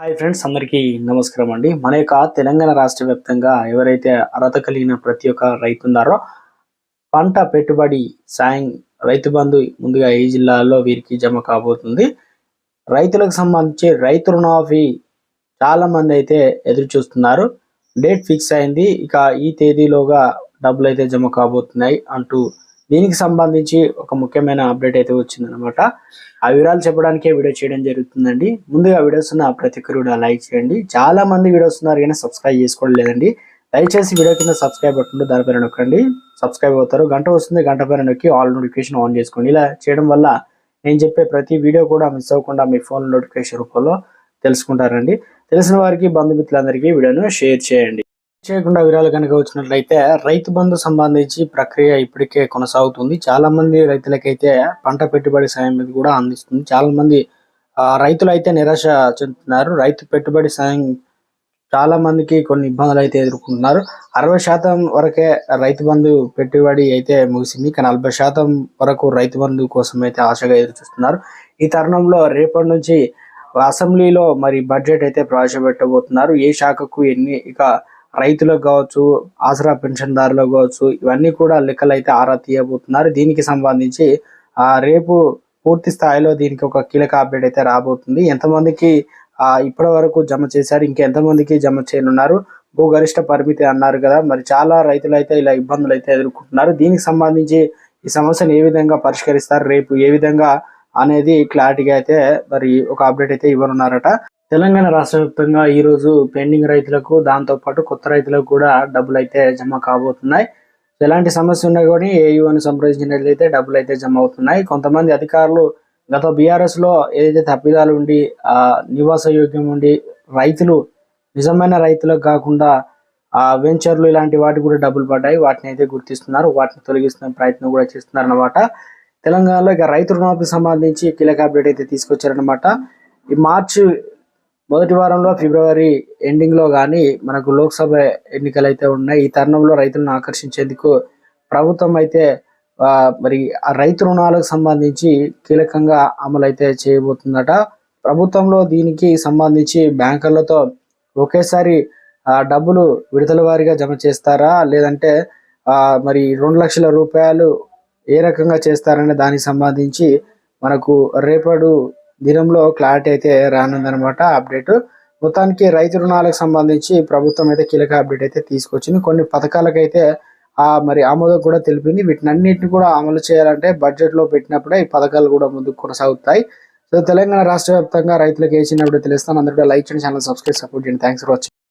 Hi friends అందరికీ నమస్కారం అండి. మన యొక్క తెలంగాణ రాష్ట్ర వ్యాప్తంగా ఎవరైతే అర్హత కలిగిన ప్రతి ఒక్క రైతు ఉన్నారో పంట పెట్టుబడి సాయం రైతు బంధు ముందుగా ఈ జిల్లాలో వీరికి జమ కాబోతుంది. రైతులకు సంబంధించి రైతు రుణమాఫీ చాలా మంది అయితే ఎదురు చూస్తున్నారు డేట్ ఫిక్స్ అయింది. ఇక ఈ తేదీలోగా డబ్బులు అయితే జమ కాబోతున్నాయి అంటూ దీనికి సంబంధించి ఒక ముఖ్యమైన అప్డేట్ అయితే వచ్చిందనమాట ఆ వివరాలు చెప్పడానికే వీడియో చేయడం జరుగుతుందండి. ముందుగా వీడియోస్ ఉన్న ప్రతి ఒక్కరు కూడా లైక్ చేయండి. చాలా మంది వీడియోస్ ఉన్నారు కానీ సబ్స్క్రైబ్ చేసుకోవడం లేదండి. దయచేసి వీడియో కింద సబ్స్క్రైబ్ బట్టండి దానిపైన నొక్కండి. సబ్స్క్రైబ్ అవుతారు. గంట వస్తుంది. గంట పైన నొక్కి ఆల్ నోటిఫికేషన్ ఆన్ చేసుకోండి. ఇలా చేయడం వల్ల నేను చెప్పే ప్రతి వీడియో కూడా మిస్ అవ్వకుండా మీ ఫోన్ నోటిఫికేషన్ రూపంలో తెలుసుకుంటారండి. తెలిసిన వారికి బంధుమిత్రులందరికీ వీడియోను షేర్ చేయండి. చేయకుండా వివరాలు కనుక వచ్చినట్లయితే రైతు బంధు సంబంధించి ప్రక్రియ ఇప్పటికే కొనసాగుతుంది. చాలా మంది రైతులకైతే పంట పెట్టుబడి సాయం మీద కూడా అందిస్తుంది. చాలా మంది ఆ, రైతులు అయితే నిరాశ చెందుతున్నారు. రైతు పెట్టుబడి సాయం చాలా మందికి కొన్ని ఇబ్బందులు అయితే ఎదుర్కొంటున్నారు. అరవై శాతం వరకే రైతు బంధు పెట్టుబడి అయితే ముగిసింది. కానీ నలభై శాతం వరకు రైతు బంధు కోసం అయితే ఆశగా ఎదురు చూస్తున్నారు. ఈ తరుణంలో రేపటి నుంచి అసెంబ్లీలో మరి బడ్జెట్ అయితే ప్రవేశపెట్టబోతున్నారు. ఏ శాఖకు ఎన్ని ఇక రైతులకు కావచ్చు ఆసరా పెన్షన్దారులకు కావచ్చు ఇవన్నీ కూడా లెక్కలు అయితే ఆరా తీయబోతున్నారు. దీనికి సంబంధించి రేపు పూర్తి స్థాయిలో దీనికి ఒక కీలక అప్డేట్ అయితే రాబోతుంది. ఎంతమందికి ఇప్పటి వరకు జమ చేశారు ఇంకెంతమందికి జమ చేయనున్నారు? భూగరిష్ట పరిమితి అన్నారు కదా మరి చాలా రైతులు అయితే ఇలా ఇబ్బందులు అయితే ఎదుర్కొంటున్నారు. దీనికి సంబంధించి ఈ సమస్యను ఏ విధంగా పరిష్కరిస్తారు రేపు ఏ విధంగా అనేది క్లారిటీగా అయితే మరి ఒక అప్డేట్ అయితే ఇవ్వనున్నారట. తెలంగాణ రాష్ట్ర వ్యాప్తంగా ఈరోజు పెండింగ్ రైతులకు దాంతో పాటు కొత్త రైతులకు కూడా డబ్బులు అయితే జమ కాబోతున్నాయి. ఎలాంటి సమస్య ఉన్నా కానీ ఏయుని సంప్రదించినట్లయితే డబ్బులు అయితే జమ అవుతున్నాయి. కొంతమంది అధికారులు గత బీఆర్ఎస్లో ఏదైతే తప్పిదాలు ఉండి ఆ నివాస యోగ్యం ఉండి రైతులు నిజమైన రైతులకు కాకుండా ఆ వెంచర్లు ఇలాంటి వాటికి కూడా డబ్బులు పడ్డాయి. వాటిని అయితే గుర్తిస్తున్నారు. వాటిని తొలగిస్తున్న ప్రయత్నం కూడా చేస్తున్నారు అనమాట తెలంగాణలో ఇక రైతు రుణాలకు సంబంధించి కీలక అప్డేట్ అయితే తీసుకొచ్చారనమాట ఈ మార్చి మొదటి వారంలో ఫిబ్రవరి ఎండింగ్లో కానీ మనకు లోక్సభ ఎన్నికలు అయితే ఉన్నాయి ఈ తరుణంలో రైతులను ఆకర్షించేందుకు ప్రభుత్వం అయితే మరి రైతు రుణాలకు సంబంధించి కీలకంగా అమలు అయితే చేయబోతుందట. ప్రభుత్వంలో దీనికి సంబంధించి బ్యాంకర్లతో ఒకేసారి డబ్బులు విడతల వారీగా జమ చేస్తారా? లేదంటే మరి రెండు లక్షల రూపాయలు ఏ రకంగా చేస్తారనే దానికి సంబంధించి మనకు రేపడు దినంలో క్లారిటీ అయితే రానుందనమాట అప్డేట్. మొత్తానికి రైతు రుణాలకు సంబంధించి ప్రభుత్వం అయితే కీలక అప్డేట్ అయితే తీసుకొచ్చింది. కొన్ని పథకాలకైతే ఆ మరి ఆమోదం కూడా తెలిపింది. వీటినన్నింటిని కూడా అమలు చేయాలంటే బడ్జెట్లో పెట్టినప్పుడే ఈ పథకాలు కూడా ముందుకు కొనసాగుతాయి. సో తెలంగాణ రాష్ట్ర వ్యాప్తంగా రైతులకు వేసినప్పుడు తెలుస్తాను అందరూ లైక్ చేయండి ఛానల్ సబ్స్క్రైబ్ సపోర్ట్ చేయండి. Thanks for watching